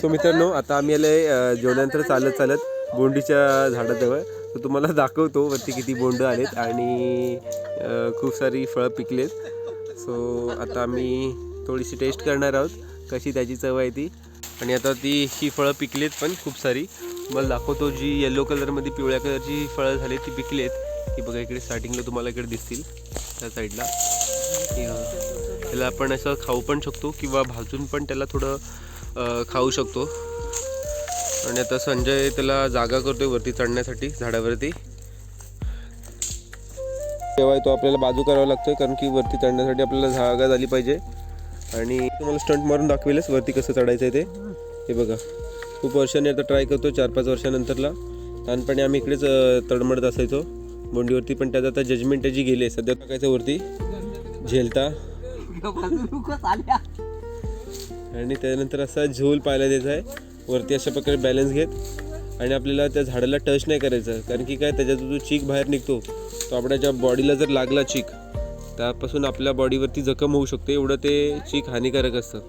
So मित्रांनो आता आम्ही आलोय जेवल्यानंतर चालत चालत बोंडीच्या झाडाजवळ. तर तुम्हाला दाखवतो वरती किती बोंड आलेत आणि खूप सारी फळं पिकलेत. सो आता आम्ही थोडीशी टेस्ट करणार आहोत कशी त्याची चव आहे ती. आणि आता ती ही फळं पिकलेत पण खूप सारी. मला दाखवतो जी येलो कलरमध्ये पिवळ्या कलरची फळं झाली ती पिकलेत. ही बघा इकडे स्टार्टिंगला तुम्हाला इकडे दिसतील त्या साईडला त्याला आपण असं खाऊ पण शकतो किंवा भाजून पण त्याला थोडं खाऊ शकतो. आणि आता संजय त्याला जागा करतोय वरती चढण्यासाठी झाडावरती. तेव्हा तो आपल्याला बाजू करावा लागतोय कारण की वरती चढण्यासाठी आपल्याला जागा झाली पाहिजे. आणि तुम्हाला स्टंट मारून दाखवेलच वरती कसं चढायचं आहे ते. हे बघा. खूप वर्षाने आता ट्राय करतो चार पाच वर्षानंतरला. लहानपणी आम्ही इकडेच तडमडत असायचो. बोंडीवरती पण त्यात आता जजमेंट त्याची गेली आहे. सध्या टाकायचं वरती. झेलता. आणि त्यानंतर असा झोल पाहायला द्यायचा आहे. वरती अशा प्रकारे बॅलन्स घेत आणि आपल्याला त्या झाडाला टच नाही करायचं. कारण की काय त्याच्यातून जो चीक बाहेर निघतो तो आपल्या ज्या बॉडीला जर लागला चीक त्यापासून आपल्या बॉडीवरती जखम होऊ शकते. एवढं ते चीक हानिकारक असतं.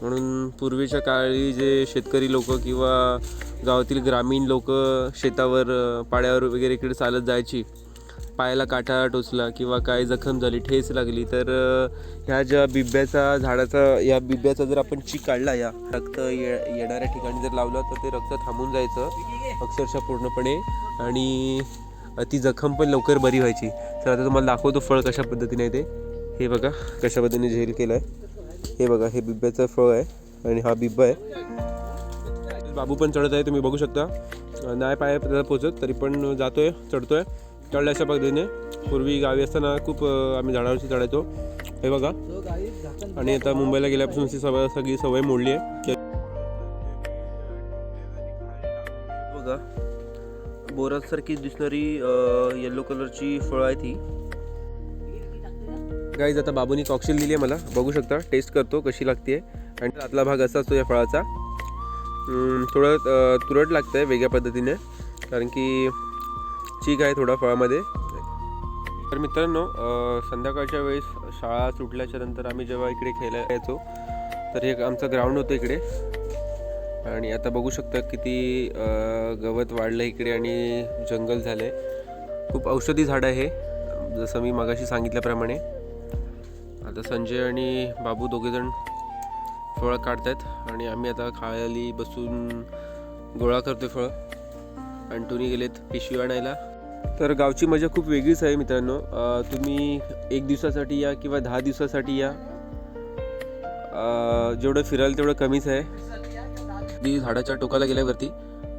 म्हणून पूर्वीच्या काळी जे शेतकरी लोक किंवा गावातील ग्रामीण लोक शेतावर पाड्यावर वगैरे इकडे चालत जायची पायाला काटा टोचला किंवा काय जखम झाली ठेच लागली तर ह्या ज्या बिब्याचा झाडाचा या बिब्याचा जर आपण चीक काढला या रक्त ये येणाऱ्या ठिकाणी जर लावलं तर ते रक्त थांबून जायचं अक्षरशः पूर्णपणे आणि ती जखम पण लवकर बरी व्हायची. तर आता तुम्हाला दाखवतो फळ कशा पद्धतीने आहे ते. हे बघा कशा पद्धतीने झेल केलं आहे हे बघा हे बिब्याचं फळ आहे आणि हा बिब्बा आहे. बाबू पण चढत आहे तुम्ही बघू शकता. नाही पाय पोचत तरी पण जातोय चढतोय. चढल्या अशा पद्धतीने पूर्वी गावी असताना खूप आम्ही झाडावरती चढायचो. हे बघा. आणि आता मुंबईला गेल्यापासून ती सवय सगळी सवय मोडली आहे. बघा. बोरासारखी दिसणारी येलो कलरची फळं आहे ती गाईज आता बाबूनी कॉकशिल दिली आहे मला. बघू शकता. टेस्ट करतो कशी लागते आणि आतला भाग असा असतो या फळाचा. थोडं तुरट लागतं आहे वेगळ्या पद्धतीने. कारण की चीक आहे थोडा फळामध्ये. तर मित्रांनो संध्याकाळच्या वेळेस शाळा सुटल्याच्या नंतर आम्ही जेव्हा इकडे खेळायला यायचो तर हे आमचं ग्राउंड होतं इकडे. आणि आता बघू शकता किती गवत वाढलं इकडे आणि जंगल झालं आहे खूप औषधी झाडं आहे जसं मी मागाशी सांगितल्याप्रमाणे. आता संजय आणि बाबू दोघेजण फळं काढतायत आणि आम्ही आता खायली बसून गोळा करतो फळं. आणि टुनी गेलेत पिशवी आणायला. तर गावची मजा खूप वेगळीच आहे मित्रांनो. तुम्ही एक दिवसासाठी या किंवा दहा दिवसासाठी या. जेवढं फिराल तेवढं कमीच आहे. मी झाडाच्या टोकाला गेल्यावरती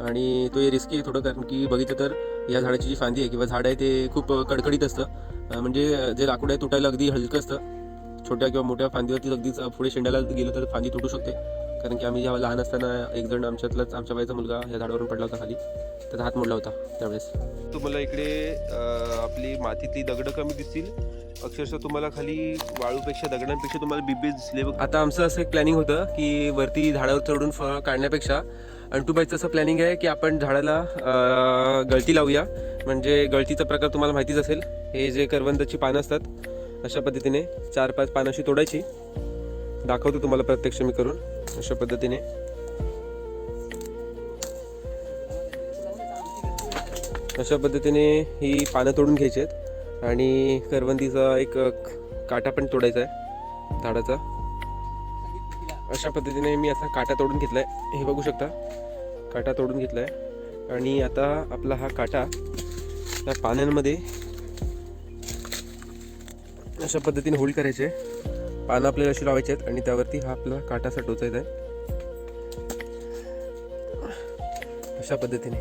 आणि तो हे रिस्की आहे थोडं कारण की बघितलं तर या झाडाची जी फांदी आहे किंवा झाड आहे ते खूप कडकडीत असतं. म्हणजे जे लाकूड आहे तुटायला अगदी हलकं असतं. छोट्या किंवा मोठ्या फांदीवरती अगदीच पुढे शेंड्याला गेलं तर फांदी तुटू शकते. कारण की आम्ही जेव्हा लहान असताना एक जण आमच्यातलाच आमच्या वयाचा मुलगा या झाडावरून पडला होता खाली. त्याचा हात मोडला होता त्यावेळेस. तुम्हाला इकडे आपली मातीतली दगडं कमी दिसतील. अक्षरशः तुम्हाला खाली वाळूपेक्षा दगडांपेक्षा तुम्हाला बिबे दिसले आता आमचं असं एक प्लॅनिंग होतं की वरती झाडावर चढून फळ काढण्यापेक्षा अंटूबाईचं असं प्लॅनिंग आहे की आपण झाडाला गळती लावूया. म्हणजे गळतीचा प्रकार तुम्हाला माहितीच असेल. हे जे करवंदाची पानं असतात अशा पद्धतीने चार पाच पानं अशी तोडायची. दाखवतो तुम्हाला प्रत्यक्ष मी करून. अशा पद्धतीने. अशा पद्धतीने ही पानं तोडून घ्यायची आहेत. आणि करवंदीचा एक काटा पण तोडायचा आहे झाडाचा. अशा पद्धतीने मी असा काटा तोडून घेतला आहे हे बघू शकता. काटा तोडून घेतला आहे आणि आता आपला हा काटा त्या पाण्यांमध्ये अशा पद्धतीने होल्ड करायचे. पानं आपल्याला अशी लावायची आहेत आणि त्यावरती हा आपला काटा टोचायचा आहे. अशा पद्धतीने.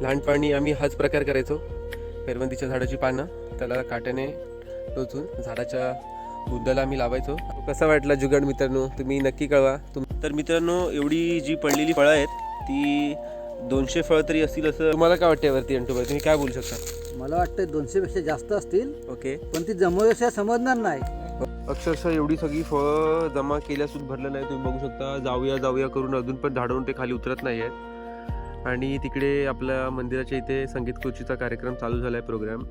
लहानपणी आम्ही हाच प्रकार करायचो. करवंदीच्या झाडाची पानं त्याला काट्याने टोचून झाडाच्या बुद्धाला आम्ही लावायचो. कसा वाटला जुगाड मित्रांनो? तुम्ही नक्की कळवा. तुम तर मित्रांनो एवढी जी पडलेली फळं आहेत ती दोनशे फळं तरी असतील असं तुम्हाला काय वाटते वरती अंटूबाई? तुम्ही काय बोलू शकता? मला वाटतं दोनशे पेक्षा जास्त असतील. ओके. पण ती जमवल्याशिवाय समजणार नाही. अक्षरशः एवढी सगळी फळं जमा केल्यासून भरलं नाही. तुम्ही बघू शकता जाऊया जाऊया करून अजून पण धाडून ते खाली उतरत नाही आहेत. आणि तिकडे आपल्या मंदिराच्या इथे संगीत कोचीचा कार्यक्रम चालू झाला आहे प्रोग्राम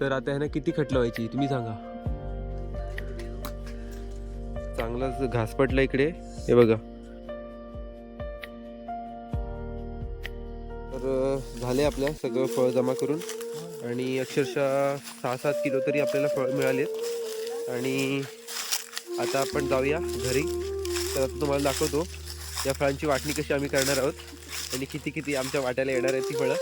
तर आता ह्यानं किती खटलं व्हायची तुम्ही सांगा. चांगलाच घास पडला इकडे. हे बघा. तर झाले आपल्या सगळं फळ जमा करून. आणि अक्षरशः सहा सात किलो तरी आपल्याला फळ मिळाले आणि आता आपण जाऊया घरी. तर आता तुम्हाला दाखवतो या फळांची वाटणी कशी आम्ही करणार आहोत आणि किती किती आमच्या वाट्याला येणार आहे ती फळं.